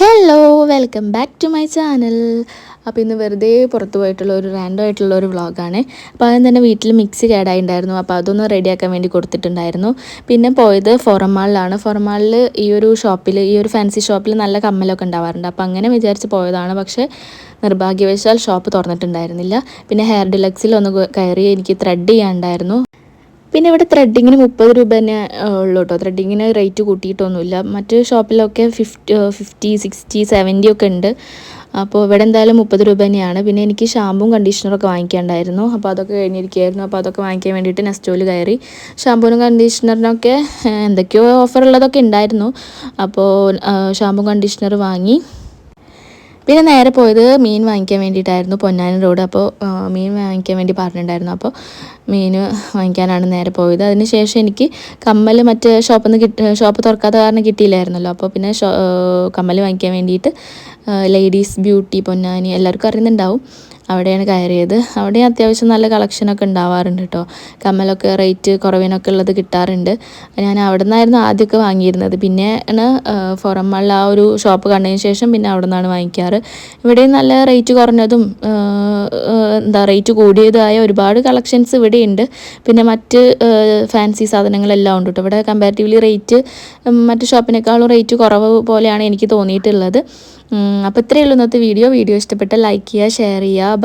Hello welcome back to my channel അപ്പോൾ ഇന്ന് വെറുതെ പുറത്ത് പോയിട്ടുള്ള ഒരു റാൻഡം ആയിട്ടുള്ള ഒരു വ്ളോഗാണ് അപ്പോൾ ആദ്യം തന്നെ വീട്ടിൽ മിക്സി കേടായിട്ടുണ്ടായിരുന്നു അപ്പോൾ അതൊന്ന് റെഡിയാക്കാൻ വേണ്ടി കൊടുത്തിട്ടുണ്ടായിരുന്നു. പിന്നെ പോയത് ഫോറമാളിലാണ് ഫോറമാളിൽ ഫോറം ഈ ഒരു ഷോപ്പിൽ ഈ ഒരു ഫാൻസി ഷോപ്പിൽ നല്ല കമ്മലൊക്കെ ഉണ്ടാവാറുണ്ട്. അപ്പോൾ അങ്ങനെ വിചാരിച്ച് പോയതാണ്. പക്ഷേ നിർഭാഗ്യവശാൽ ഷോപ്പ് തുറന്നിട്ടുണ്ടായിരുന്നില്ല. പിന്നെ ഹെയർ ഡിലക്സിൽ ഒന്ന് കയറി എനിക്ക് ത്രെഡ് ചെയ്യാനുണ്ടായിരുന്നു. പിന്നെ ഇവിടെ ത്രെഡിങ്ങിന് മുപ്പത് രൂപ തന്നെ ഉള്ളൂ കേട്ടോ ത്രെഡിങ്ങിന് റേറ്റ് കൂട്ടിയിട്ടൊന്നുമില്ല. മറ്റ് ഷോപ്പിലൊക്കെ ഫിഫ്റ്റി ഫിഫ്റ്റി സിക്സ്റ്റി സെവന്റി ഒക്കെ ഉണ്ട്. അപ്പോൾ ഇവിടെ എന്തായാലും മുപ്പത് രൂപ തന്നെയാണ്. പിന്നെ എനിക്ക് ഷാമ്പും കണ്ടീഷണറൊക്കെ വാങ്ങിക്കാണ്ടായിരുന്നു അപ്പോൾ അതൊക്കെ കഴിഞ്ഞിരിക്കുകയായിരുന്നു. അപ്പോൾ അതൊക്കെ വാങ്ങിക്കാൻ വേണ്ടിയിട്ട് നെസ്റ്റോയിൽ കയറി. ഷാമ്പൂനും കണ്ടീഷണറിനൊക്കെ എന്തൊക്കെയോ ഓഫർ ഉള്ളതൊക്കെ ഉണ്ടായിരുന്നു. അപ്പോൾ ഷാമ്പും കണ്ടീഷണർ വാങ്ങി. പിന്നെ നേരെ പോയത് മീൻ വാങ്ങിക്കാൻ വേണ്ടിയിട്ടായിരുന്നു പൊന്നാനി റോഡ്. അപ്പോൾ മീൻ വാങ്ങിക്കാൻ വേണ്ടി പറഞ്ഞിട്ടുണ്ടായിരുന്നു. അപ്പോൾ മീൻ വാങ്ങിക്കാനാണ് നേരെ പോയത്. അതിന് ശേഷം എനിക്ക് കമ്മൽ മറ്റ് ഷോപ്പിൽ നിന്ന് കിട്ടി ഷോപ്പ് തുറക്കാത്ത കാരണം കിട്ടിയില്ലായിരുന്നല്ലോ. അപ്പോൾ പിന്നെ കമ്മൽ വാങ്ങിക്കാൻ വേണ്ടിയിട്ട് ലേഡീസ് ബ്യൂട്ടി പൊന്നാനി എല്ലാവർക്കും അറിയുന്നുണ്ടാവും. അവിടെയാണ് കയറിയത്. അവിടെ അത്യാവശ്യം നല്ല കളക്ഷനൊക്കെ ഉണ്ടാവാറുണ്ട് കേട്ടോ കമ്മലൊക്കെ റേറ്റ് കുറവിനൊക്കെ ഉള്ളത് കിട്ടാറുണ്ട്. ഞാൻ അവിടെ നിന്നായിരുന്നു ആദ്യമൊക്കെ വാങ്ങിയിരുന്നത്. പിന്നെ ആണ് ഫോറമ്മളിൽ ആ ഒരു ഷോപ്പ് കണ്ടതിന് ശേഷം പിന്നെ അവിടെ നിന്നാണ് വാങ്ങിക്കാറ്. ഇവിടെ നല്ല റേറ്റ് കുറഞ്ഞതും എന്താ റേറ്റ് കൂടിയതായ ഒരുപാട് കളക്ഷൻസ് ഇവിടെയുണ്ട്. പിന്നെ മറ്റ് ഫാൻസി സാധനങ്ങളെല്ലാം ഉണ്ട് കേട്ടോ ഇവിടെ കമ്പാരിറ്റീവ്ലി റേറ്റ് മറ്റ് ഷോപ്പിനേക്കാളും റേറ്റ് കുറവ് പോലെയാണ് എനിക്ക് തോന്നിയിട്ടുള്ളത്. അപ്പോൾ ഇത്രയേ ഉള്ളൂ ഇന്നത്തെ വീഡിയോ വീഡിയോ ഇഷ്ടപ്പെട്ട ലൈക്ക് ചെയ്യുക ഷെയർ ചെയ്യുക.